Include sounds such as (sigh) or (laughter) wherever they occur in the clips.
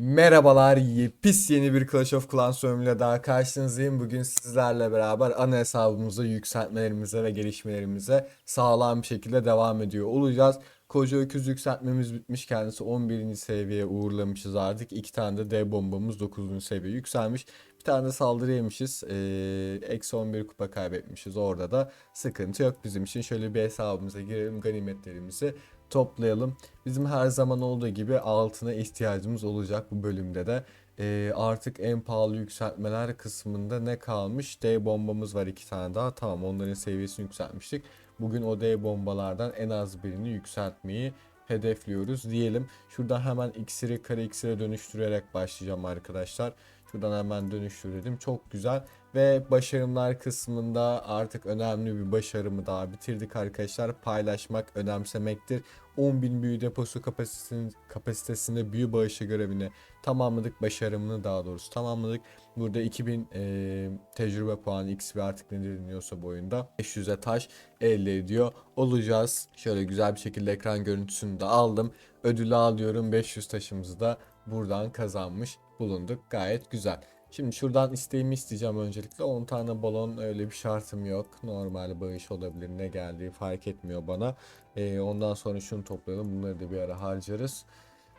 Merhabalar, ye- pis yeni bir Clash of Clans bölümüyle daha karşınızdayım. Bugün sizlerle beraber ana hesabımızı yükseltmelerimize ve gelişmelerimize sağlam bir şekilde devam ediyor olacağız. Koca öküz yükseltmemiz bitmiş. Kendisi 11. seviyeye uğurlamışız artık. İki tane de D bombamız 9. seviyeye yükselmiş. Bir tane de saldırı yemişiz. Ee, Eksi 11 kupa kaybetmişiz. Orada da sıkıntı yok bizim için. Şöyle bir hesabımıza girelim. Ganimetlerimizi toplayalım. Bizim her zaman olduğu gibi altına ihtiyacımız olacak bu bölümde de. Ee, artık en pahalı yükseltmeler kısmında ne kalmış? D bombamız var iki tane daha. Tamam onların seviyesini yükseltmiştik. Bugün o D bombalardan en az birini yükseltmeyi hedefliyoruz diyelim. Şuradan hemen iksiri kare iksire dönüştürerek başlayacağım arkadaşlar. Şuradan hemen dönüştürelim. Çok güzel. Ve başarımlar kısmında artık önemli bir başarımı daha bitirdik arkadaşlar. Paylaşmak önemsemektir. 10.000 büyü deposu kapasitesinin, kapasitesinde büyü bağışı görevini tamamladık. Başarımını daha doğrusu tamamladık. Burada 2000 eee, tecrübe puanı XP artık ne deniliyorsa bu oyunda 500'e taş elde ediyor olacağız. Şöyle güzel bir şekilde ekran görüntüsünü de aldım. Ödülü alıyorum. 500 taşımızı da buradan kazanmış bulunduk. Gayet güzel. Şimdi şuradan isteğimi isteyeceğim öncelikle. 10 tane balon öyle bir şartım yok. Normal bağış olabilir. Ne geldiği fark etmiyor bana. Ee, ondan sonra şunu toplayalım. Bunları da bir ara harcarız.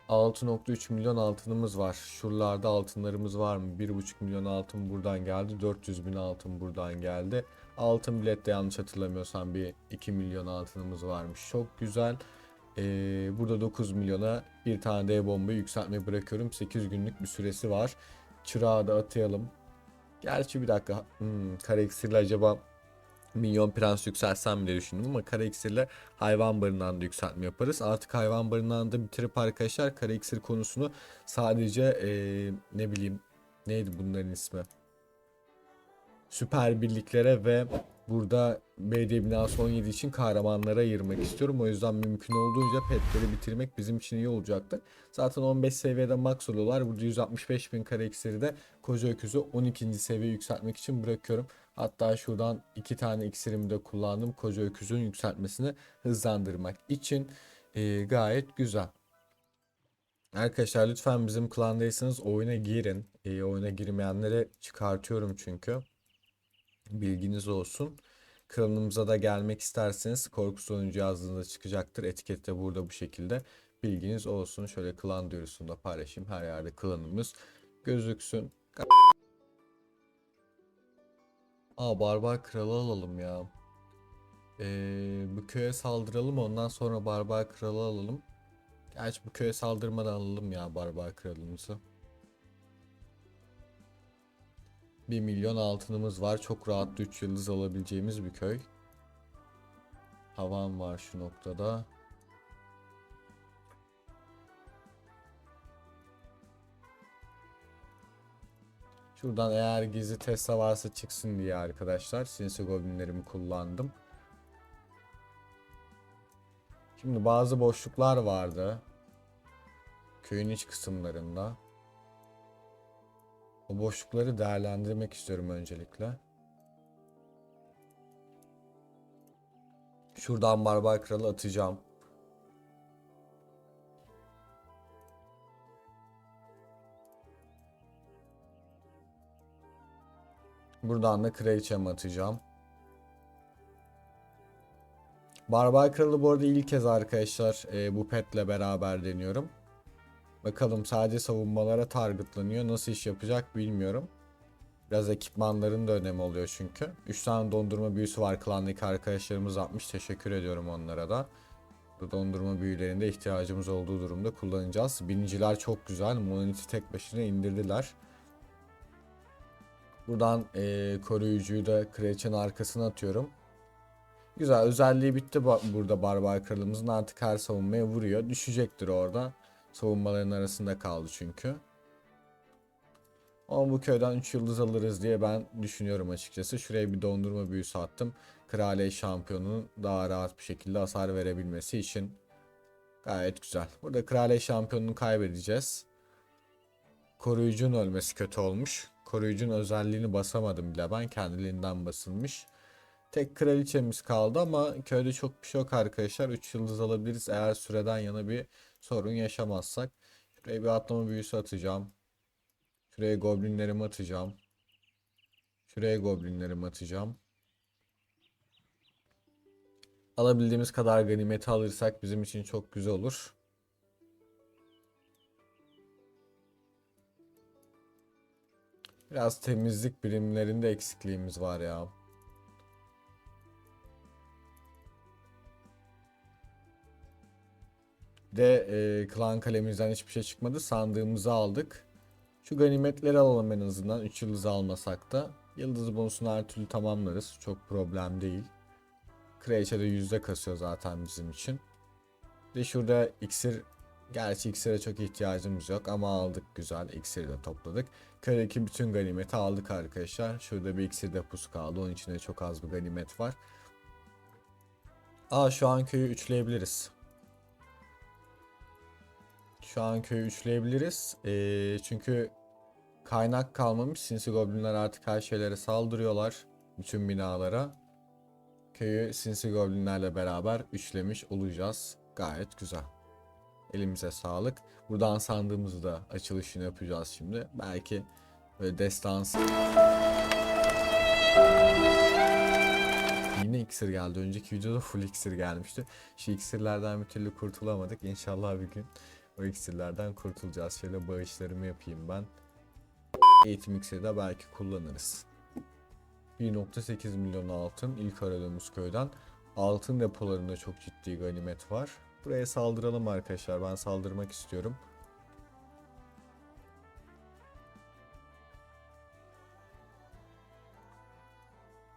6.3 milyon altınımız var. Şuralarda altınlarımız var mı? 1.5 milyon altın buradan geldi. 400 bin altın buradan geldi. Altın bilette yanlış hatırlamıyorsam bir 2 milyon altınımız varmış. Çok güzel. Ee, burada 9 milyona bir tane D bombayı yükseltmeyi bırakıyorum. 8 günlük bir süresi var. Çırağı da atayalım. Gerçi bir dakika. Hmm, kare iksirle acaba Minyon Prens yükseltsem diye düşündüm ama kare iksirle hayvan barınağında da yükseltme yaparız. Artık hayvan barınağında da bitirip arkadaşlar kare iksir konusunu sadece eee, ne bileyim neydi bunların ismi? Süper birliklere ve burada BD binası 17 için kahramanlara ayırmak istiyorum. O yüzden mümkün olduğunca petleri bitirmek bizim için iyi olacaktır. Zaten 15 seviyede max oluyorlar. Burada 165 bin kare iksiri de koca öküzü 12. seviye yükseltmek için bırakıyorum. Hatta şuradan iki tane iksirimi de kullandım. Koca öküzün yükseltmesini hızlandırmak için Ee, gayet güzel. Arkadaşlar lütfen bizim klandaysanız oyuna girin. Ee, oyuna girmeyenlere çıkartıyorum çünkü. Bilginiz olsun. Klanımıza da gelmek isterseniz korku sonucu yazdığınızda çıkacaktır. Etiket de burada bu şekilde. Bilginiz olsun. Şöyle klan duyurusunu da paylaşayım. Her yerde klanımız gözüksün. Aa Barbar Kralı alalım ya. Ee, bu köye saldıralım ondan sonra Barbar Kralı alalım. Gerçi bu köye saldırmadan alalım ya Barbar Kralımızı. 1 milyon altınımız var. Çok rahat 3 yıldız alabileceğimiz bir köy. Havan var şu noktada. Şuradan eğer gizli Tesla varsa çıksın diye arkadaşlar. Sinsi Goblinlerimi kullandım. Şimdi bazı boşluklar vardı. Köyün iç kısımlarında. O boşlukları değerlendirmek istiyorum öncelikle. Şuradan Barbar Kralı atacağım. Buradan da kraliçemi atacağım. Barbar Kralı bu arada ilk kez arkadaşlar e, bu petle beraber deniyorum. Bakalım sadece savunmalara targetlanıyor. Nasıl iş yapacak bilmiyorum. Biraz ekipmanların da önemi oluyor çünkü. 3 tane dondurma büyüsü var klandaki arkadaşlarımız atmış. Teşekkür ediyorum onlara da. Bu dondurma büyülerinde ihtiyacımız olduğu durumda kullanacağız. Biniciler çok güzel. Monolith'i tek başına indirdiler. Buradan eee, koruyucuyu da kraliçenin arkasına atıyorum. Güzel özelliği bitti burada barbar kralımızın artık her savunmaya vuruyor. Düşecektir orada. Savunmaların arasında kaldı çünkü. Ama bu köyden 3 yıldız alırız diye ben düşünüyorum açıkçası. Şuraya bir dondurma büyüsü attım. Kraliye şampiyonunun daha rahat bir şekilde hasar verebilmesi için. Gayet güzel. Burada kraliye şampiyonunu kaybedeceğiz. Koruyucunun ölmesi kötü olmuş. Koruyucunun özelliğini basamadım bile ben. Kendiliğinden basılmış. Tek kraliçemiz kaldı ama köyde çok bir şey yok arkadaşlar. 3 yıldız alabiliriz eğer süreden yana bir sorun yaşamazsak. Şuraya bir atlama büyüsü atacağım. Şuraya goblinlerimi atacağım. Şuraya goblinlerimi atacağım. Alabildiğimiz kadar ganimeti alırsak bizim için çok güzel olur. Biraz temizlik birimlerinde eksikliğimiz var ya. De e, klan kalemimizden hiçbir şey çıkmadı. Sandığımızı aldık. Şu ganimetleri alalım en azından. 3 yıldız almasak da. Yıldız bonusunu her türlü tamamlarız. Çok problem değil. Kraliçe de yüzde kasıyor zaten bizim için. Ve şurada iksir Gerçi iksire çok ihtiyacımız yok ama aldık güzel. İksiri de topladık. Köydeki bütün ganimeti aldık arkadaşlar. Şurada bir iksir deposu kaldı. Onun içinde çok az bir ganimet var. Aa şu an köyü üçleyebiliriz. Şu an köyü üçleyebiliriz. Ee, çünkü kaynak kalmamış. Sinsi goblinler artık her şeylere saldırıyorlar. Bütün binalara. Köyü sinsi goblinlerle beraber üçlemiş olacağız. Gayet güzel. Elimize sağlık. Buradan sandığımızı da açılışını yapacağız şimdi. Belki böyle destans... Yine iksir geldi. Önceki videoda full iksir gelmişti. Şu iksirlerden bir türlü kurtulamadık. İnşallah bir gün o iksirlerden kurtulacağız. Şöyle bağışlarımı yapayım ben. Eğitim de belki kullanırız. 1.8 milyon altın ilk aradığımız köyden. Altın depolarında çok ciddi ganimet var. Buraya saldıralım arkadaşlar. Ben saldırmak istiyorum.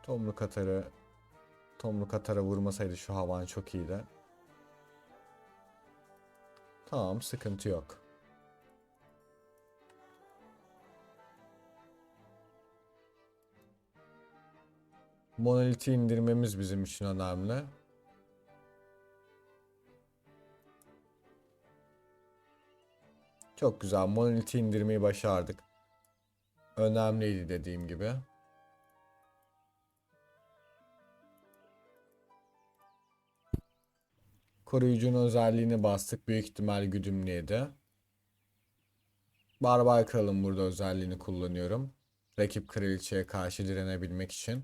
Tomruk atarı Tomruk atara vurmasaydı şu havan çok iyiydi. Tamam sıkıntı yok. Monolith'i indirmemiz bizim için önemli. Çok güzel. Monolith'i indirmeyi başardık. Önemliydi dediğim gibi. Koruyucunun özelliğini bastık. Büyük ihtimal güdümlüydi. Barbar kralın burada özelliğini kullanıyorum. Rakip kraliçeye karşı direnebilmek için.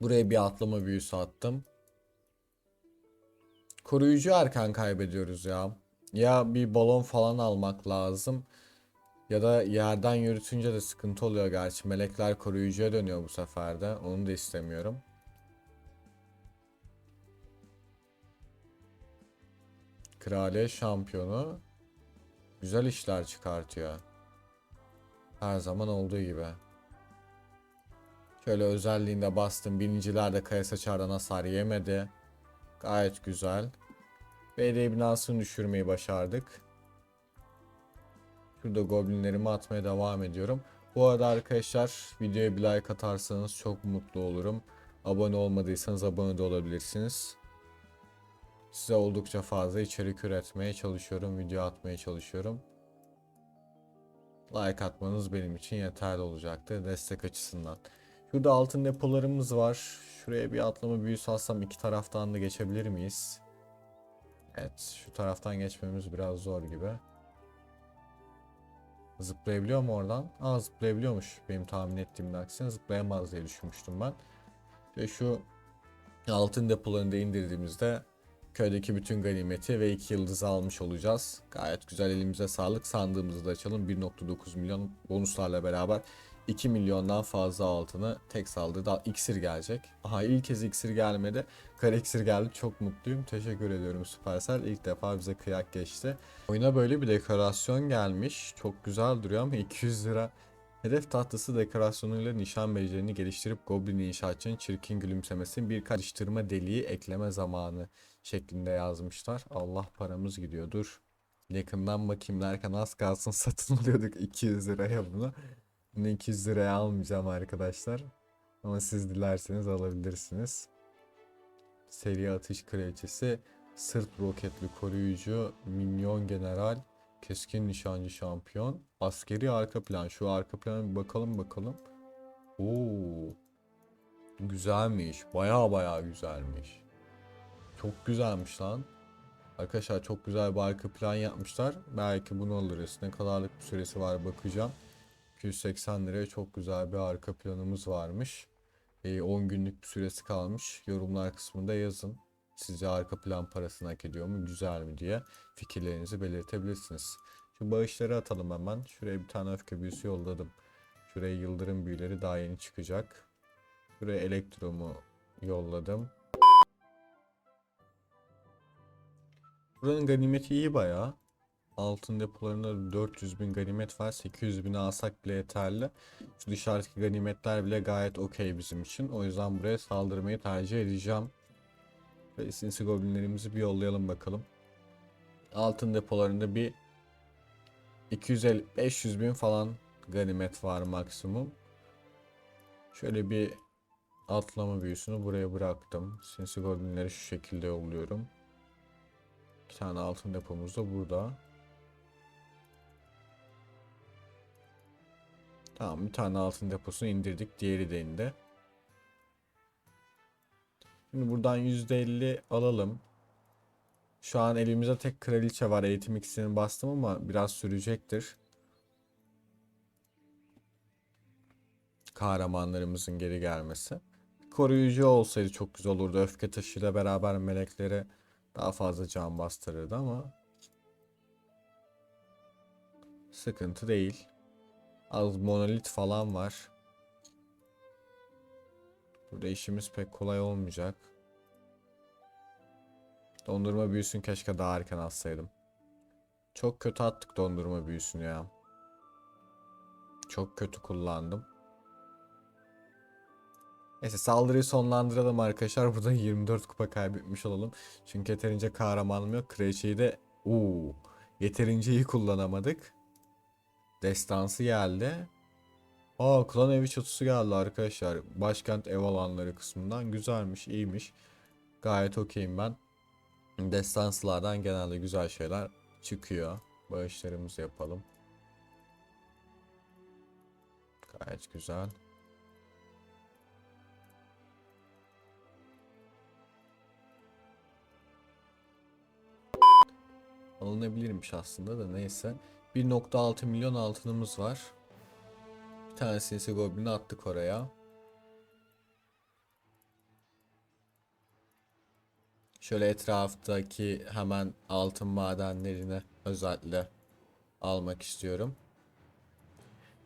Buraya bir atlama büyüsü attım. Koruyucu erken kaybediyoruz ya. Ya bir balon falan almak lazım. Ya da yerden yürütünce de sıkıntı oluyor gerçi. Melekler koruyucuya dönüyor bu sefer de. Onu da istemiyorum. Kraliyet şampiyonu güzel işler çıkartıyor. Her zaman olduğu gibi. Şöyle özelliğinde bastım. Biniciler de kaya saçardan hasar yemedi. Gayet güzel. BD binasını düşürmeyi başardık. Şurada goblinlerimi atmaya devam ediyorum. Bu arada arkadaşlar videoya bir like atarsanız çok mutlu olurum. Abone olmadıysanız abone de olabilirsiniz. Size oldukça fazla içerik üretmeye çalışıyorum. Video atmaya çalışıyorum. Like atmanız benim için yeterli olacaktır destek açısından. Şurada altın depolarımız var. Şuraya bir atlama büyüsü alsam iki taraftan da geçebilir miyiz? Evet şu taraftan geçmemiz biraz zor gibi. Zıplayabiliyor mu oradan? Aa zıplayabiliyormuş benim tahmin ettiğimin aksine zıplayamaz diye düşünmüştüm ben. Ve şu altın depolarını da indirdiğimizde köydeki bütün ganimeti ve 2 yıldızı almış olacağız. Gayet güzel elimize sağlık. Sandığımızı da açalım. 1.9 milyon bonuslarla beraber 2 milyondan fazla altını tek saldırıda iksir gelecek. Aha ilk kez iksir gelmedi. Kare iksir geldi. Çok mutluyum. Teşekkür ediyorum Supercell. İlk defa bize kıyak geçti. Oyuna böyle bir dekorasyon gelmiş. Çok güzel duruyor ama 200 lira. Hedef tahtası dekorasyonuyla nişan becerini geliştirip Goblin inşaatçının çirkin gülümsemesinin bir karıştırma deliği ekleme zamanı şeklinde yazmışlar. Allah paramız gidiyor. Dur. Yakından bakayım derken az kalsın (laughs) satın alıyorduk 200 liraya bunu. Bunu 200 liraya almayacağım arkadaşlar. Ama siz dilerseniz alabilirsiniz. Seri atış kraliçesi, sırt roketli koruyucu, minyon general, keskin nişancı şampiyon, askeri arka plan. Şu arka plana bir bakalım bakalım. Oo. Güzelmiş. Baya baya güzelmiş. Çok güzelmiş lan. Arkadaşlar çok güzel bir arka plan yapmışlar. Belki bunu alırız. Ne kadarlık bir süresi var bakacağım. 280 liraya çok güzel bir arka planımız varmış. Ee, 10 günlük bir süresi kalmış. Yorumlar kısmında yazın. Sizce arka plan parasını hak ediyor mu, güzel mi diye fikirlerinizi belirtebilirsiniz. Şu bağışları atalım hemen. Şuraya bir tane öfke büyüsü yolladım. Şuraya yıldırım büyüleri daha yeni çıkacak. Şuraya elektromu yolladım. Buranın ganimeti iyi bayağı. Altın depolarında 400 bin ganimet var. 800 bin alsak bile yeterli. Şu dışarıdaki ganimetler bile gayet okey bizim için. O yüzden buraya saldırmayı tercih edeceğim. Ve sinsi goblinlerimizi bir yollayalım bakalım. Altın depolarında bir 250 500 bin falan ganimet var maksimum. Şöyle bir atlama büyüsünü buraya bıraktım. Sinsi goblinleri şu şekilde yolluyorum. Bir tane altın depomuz da burada. Tamam bir tane altın deposunu indirdik. Diğeri de indi. Şimdi buradan %50 alalım. Şu an elimizde tek kraliçe var. Eğitim ikisini bastım ama biraz sürecektir. Kahramanlarımızın geri gelmesi. Koruyucu olsaydı çok güzel olurdu. Öfke taşıyla beraber melekleri daha fazla can bastırırdı ama sıkıntı değil. Az monolit falan var. Burada işimiz pek kolay olmayacak. Dondurma büyüsünü keşke daha erken atsaydım. Çok kötü attık dondurma büyüsünü ya. Çok kötü kullandım. Neyse saldırıyı sonlandıralım arkadaşlar. (laughs) Burada 24 kupa kaybetmiş olalım. Çünkü yeterince kahramanım yok. Kraliçeyi de uuu yeterince iyi kullanamadık. Destansı geldi. Aa klan evi çatısı geldi arkadaşlar. Başkent ev alanları kısmından güzelmiş, iyiymiş. Gayet okeyim ben. Destansılardan genelde güzel şeyler çıkıyor. Bağışlarımızı yapalım. Gayet güzel. Alınabilirmiş aslında da neyse. 1.6 milyon altınımız var. Tane sinsi goblini attık oraya. Şöyle etraftaki hemen altın madenlerini özellikle almak istiyorum.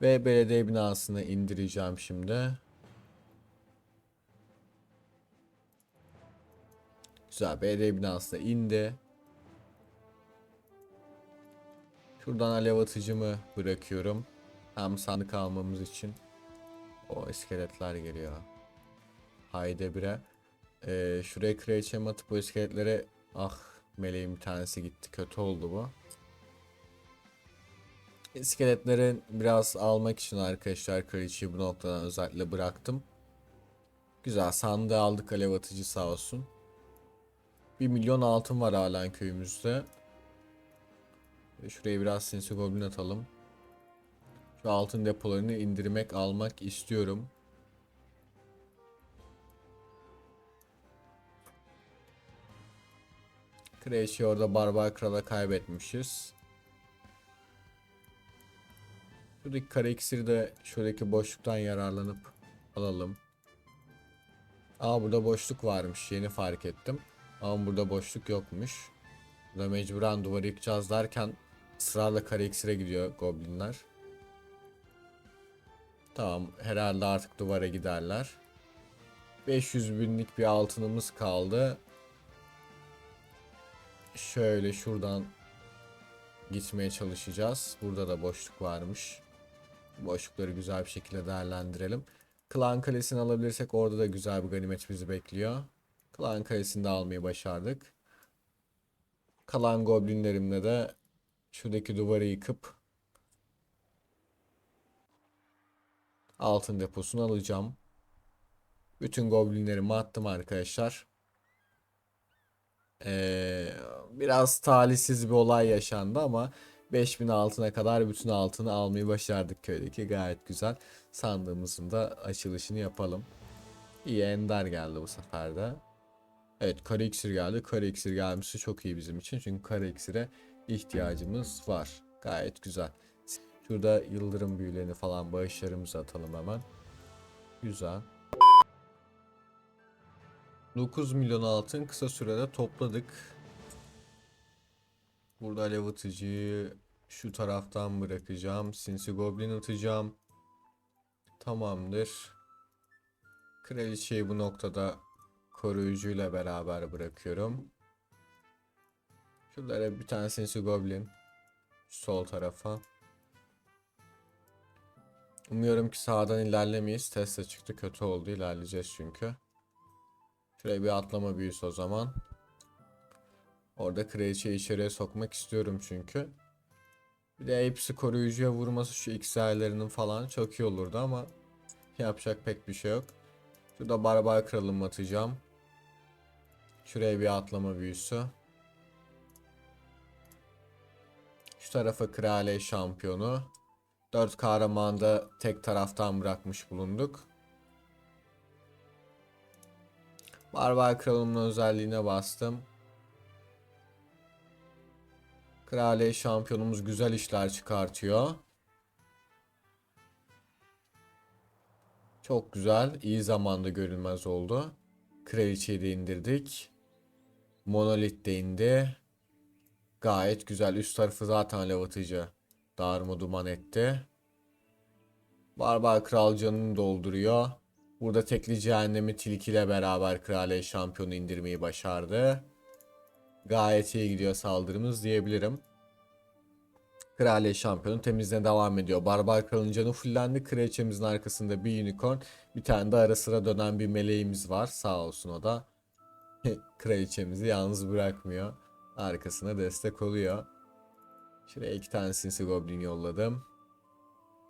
Ve belediye binasını indireceğim şimdi. Güzel belediye binası da indi. Şuradan alev atıcımı bırakıyorum. Hem sandık almamız için. O iskeletler geliyor. Haydi bire. Ee, şuraya kraliçemi atıp bu iskeletlere ah meleğin bir tanesi gitti. Kötü oldu bu. İskeletleri biraz almak için arkadaşlar kraliçeyi bu noktadan özellikle bıraktım. Güzel sandığı aldık alev atıcı sağ olsun. 1 milyon altın var halen köyümüzde. Şuraya biraz sinsi goblin atalım. Şu altın depolarını indirmek almak istiyorum. Kraliçeyi orada Barbar Kral'a kaybetmişiz. Şuradaki kare iksiri de şuradaki boşluktan yararlanıp alalım. Aa burada boşluk varmış yeni fark ettim. Ama burada boşluk yokmuş. Burada mecburen duvarı yıkacağız derken ısrarla kare iksire gidiyor goblinler. Tamam herhalde artık duvara giderler. 500 binlik bir altınımız kaldı. Şöyle şuradan gitmeye çalışacağız. Burada da boşluk varmış. Boşlukları güzel bir şekilde değerlendirelim. Klan Kalesi'ni alabilirsek orada da güzel bir ganimet bizi bekliyor. Klan Kalesi'ni de almayı başardık. Kalan goblinlerimle de şuradaki duvarı yıkıp altın deposunu alacağım. Bütün goblinlerimi attım arkadaşlar. Ee, biraz talihsiz bir olay yaşandı ama 5000 altına kadar bütün altını almayı başardık köydeki. Gayet güzel. Sandığımızın da açılışını yapalım. İyi ender geldi bu sefer de. Evet kare iksir geldi. Kare iksir gelmesi çok iyi bizim için. Çünkü kare iksire ihtiyacımız var. Gayet güzel. Şurada yıldırım büyülerini falan bağışlarımızı atalım hemen. Güzel. 9 milyon altın kısa sürede topladık. Burada alev atıcıyı şu taraftan bırakacağım. Sinsi Goblin atacağım. Tamamdır. Kraliçeyi bu noktada koruyucuyla beraber bırakıyorum. Şuralara bir tane Sinsi Goblin. Sol tarafa. Umuyorum ki sağdan ilerlemeyiz. Tesla çıktı. Kötü oldu. İlerleyeceğiz çünkü. Şuraya bir atlama büyüsü o zaman. Orada kraliçeyi içeriye sokmak istiyorum çünkü. Bir de hepsi koruyucuya vurması şu XR'lerinin falan çok iyi olurdu ama yapacak pek bir şey yok. Şurada barbar kralımı atacağım. Şuraya bir atlama büyüsü. Şu tarafa kraliye şampiyonu. 4 kahramanı da tek taraftan bırakmış bulunduk. Barbar kralımın özelliğine bastım. Kraliye şampiyonumuz güzel işler çıkartıyor. Çok güzel. iyi zamanda görülmez oldu. Kraliçeyi de indirdik. Monolit de indi. Gayet güzel. Üst tarafı zaten alev. Darma duman etti. Barbar kral canını dolduruyor. Burada tekli cehennemi tilkiyle beraber kraliye şampiyonu indirmeyi başardı. Gayet iyi gidiyor saldırımız diyebilirim. Kraliye şampiyonu temizliğine devam ediyor. Barbar kralın canı fullendi. Kraliçemizin arkasında bir unicorn. Bir tane de ara sıra dönen bir meleğimiz var. Sağ olsun o da. (laughs) Kraliçemizi yalnız bırakmıyor. Arkasına destek oluyor. Şuraya iki tane sinsi goblin yolladım.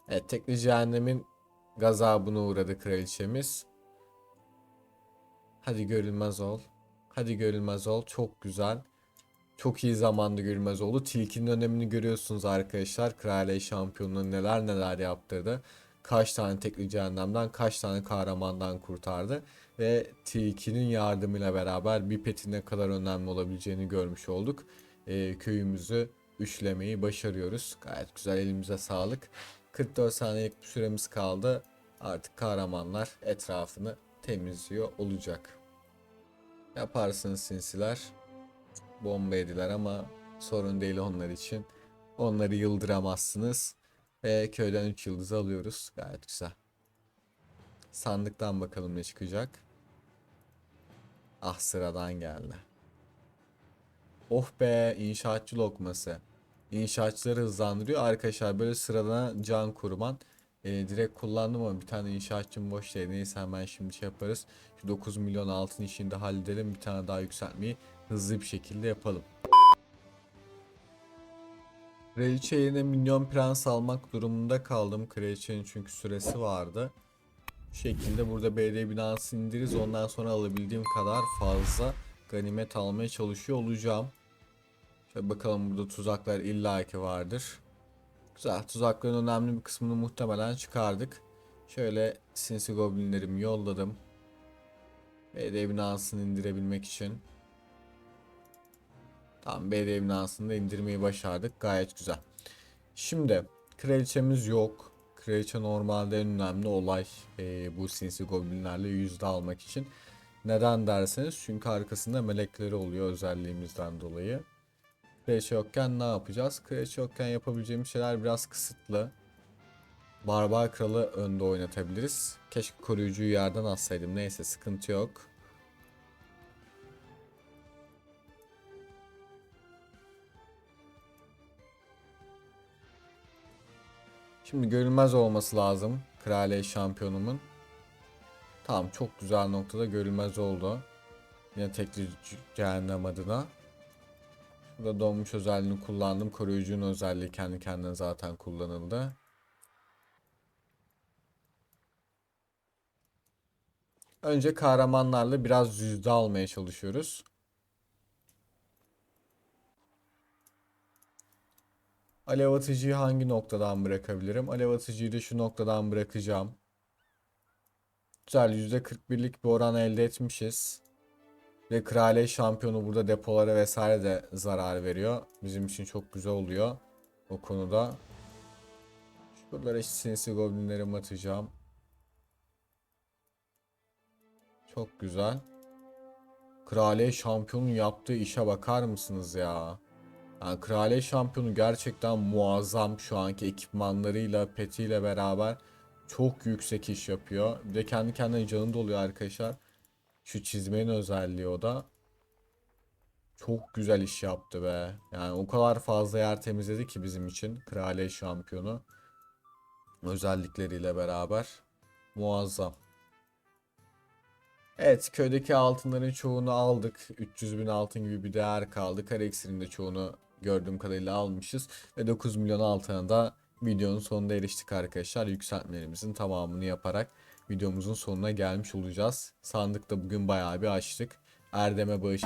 Evet tekli cehennemin gazabına uğradı kraliçemiz. Hadi görülmez ol. Hadi görülmez ol. Çok güzel. Çok iyi zamanda görülmez oldu. Tilkinin önemini görüyorsunuz arkadaşlar. Kraliye şampiyonluğu neler neler yaptırdı. Kaç tane tekli cehennemden, kaç tane kahramandan kurtardı. Ve Tilkinin yardımıyla beraber bir petin ne kadar önemli olabileceğini görmüş olduk. Ee, köyümüzü üçlemeyi başarıyoruz. Gayet güzel elimize sağlık. 44 saniyelik bir süremiz kaldı. Artık kahramanlar etrafını temizliyor olacak. Yaparsınız sinsiler. Bomba yediler ama sorun değil onlar için. Onları yıldıramazsınız. Ve köyden 3 yıldız alıyoruz. Gayet güzel. Sandıktan bakalım ne çıkacak. Ah sıradan geldi. Oh be inşaatçı lokması. İnşaatçıları hızlandırıyor. Arkadaşlar böyle sıradan can kurban. Ee, direkt kullandım ama bir tane inşaatçım boş değil. Neyse hemen şimdi şey yaparız. Şu 9 milyon altın işini de halledelim. Bir tane daha yükseltmeyi hızlı bir şekilde yapalım. Kraliçe yerine minyon prens almak durumunda kaldım. Kraliçenin çünkü süresi vardı. Bu şekilde burada BD binası indiririz. Ondan sonra alabildiğim kadar fazla ganimet almaya çalışıyor olacağım. Şöyle bakalım burada tuzaklar illaki vardır. Güzel. Tuzakların önemli bir kısmını muhtemelen çıkardık. Şöyle sinsi goblinlerimi yolladım. BD binasını indirebilmek için. Tamam BD binasını da indirmeyi başardık. Gayet güzel. Şimdi kraliçemiz yok. Kraliçe normalde en önemli olay e, bu sinsi goblinlerle yüzde almak için. Neden derseniz çünkü arkasında melekleri oluyor özelliğimizden dolayı. Kraliçe yokken ne yapacağız? Kraliçe yokken yapabileceğimiz şeyler biraz kısıtlı. Barbar kralı önde oynatabiliriz. Keşke koruyucuyu yerden atsaydım. Neyse sıkıntı yok. Şimdi görülmez olması lazım. Kraliye şampiyonumun. Tamam çok güzel noktada görülmez oldu. Yine tekli cehennem adına. Burada donmuş özelliğini kullandım. Koruyucunun özelliği kendi kendine zaten kullanıldı. Önce kahramanlarla biraz yüzde almaya çalışıyoruz. Alev atıcıyı hangi noktadan bırakabilirim? Alev atıcıyı da şu noktadan bırakacağım. Güzel %41'lik bir oran elde etmişiz. Ve kraliyet şampiyonu burada depolara vesaire de zarar veriyor. Bizim için çok güzel oluyor o konuda. Şuralara sinsi goblinlerimi atacağım. Çok güzel. Kraliyet şampiyonun yaptığı işe bakar mısınız ya? Yani Kraliyet şampiyonu gerçekten muazzam şu anki ekipmanlarıyla, petiyle beraber çok yüksek iş yapıyor. Bir de kendi kendine canı doluyor arkadaşlar. Şu çizmenin özelliği o da. Çok güzel iş yaptı be. Yani o kadar fazla yer temizledi ki bizim için Kraliyet şampiyonu. Özellikleriyle beraber. Muazzam. Evet köydeki altınların çoğunu aldık. 300 bin altın gibi bir değer kaldı. İksirin de çoğunu gördüğüm kadarıyla almışız. Ve 9 milyon altına da videonun sonunda eriştik arkadaşlar. Yükseltmelerimizin tamamını yaparak videomuzun sonuna gelmiş olacağız. Sandıkta bugün bayağı bir açtık. Erdem'e bağış...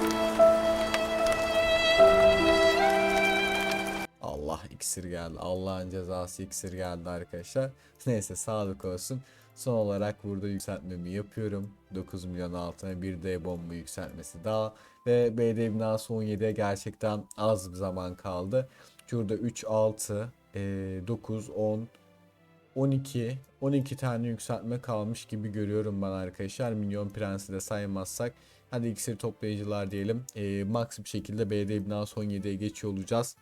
Allah iksir geldi. Allah'ın cezası iksir geldi arkadaşlar. Neyse sağlık olsun. Son olarak burada yükseltmemi yapıyorum. 9 milyon altına bir D bomba yükseltmesi daha. Ve BD binası 17'ye gerçekten az bir zaman kaldı. Şurada 3, 6, 9, 10, 12, 12 tane yükseltme kalmış gibi görüyorum ben arkadaşlar. Minyon Prens'i de saymazsak. Hadi iksir toplayıcılar diyelim. E, max bir şekilde BD binası 17'ye geçiyor olacağız.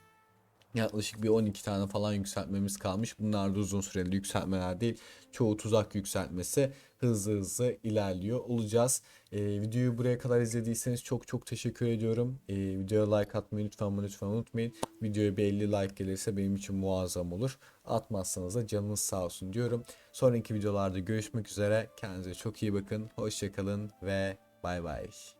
Yaklaşık bir 12 tane falan yükseltmemiz kalmış. Bunlar da uzun süreli yükseltmeler değil. Çoğu tuzak yükseltmesi hızlı hızlı ilerliyor olacağız. Ee, videoyu buraya kadar izlediyseniz çok çok teşekkür ediyorum. Ee, videoya like atmayı lütfen lütfen unutmayın. Videoya bir 50 like gelirse benim için muazzam olur. Atmazsanız da canınız sağ olsun diyorum. Sonraki videolarda görüşmek üzere. Kendinize çok iyi bakın. Hoşçakalın ve bay bay.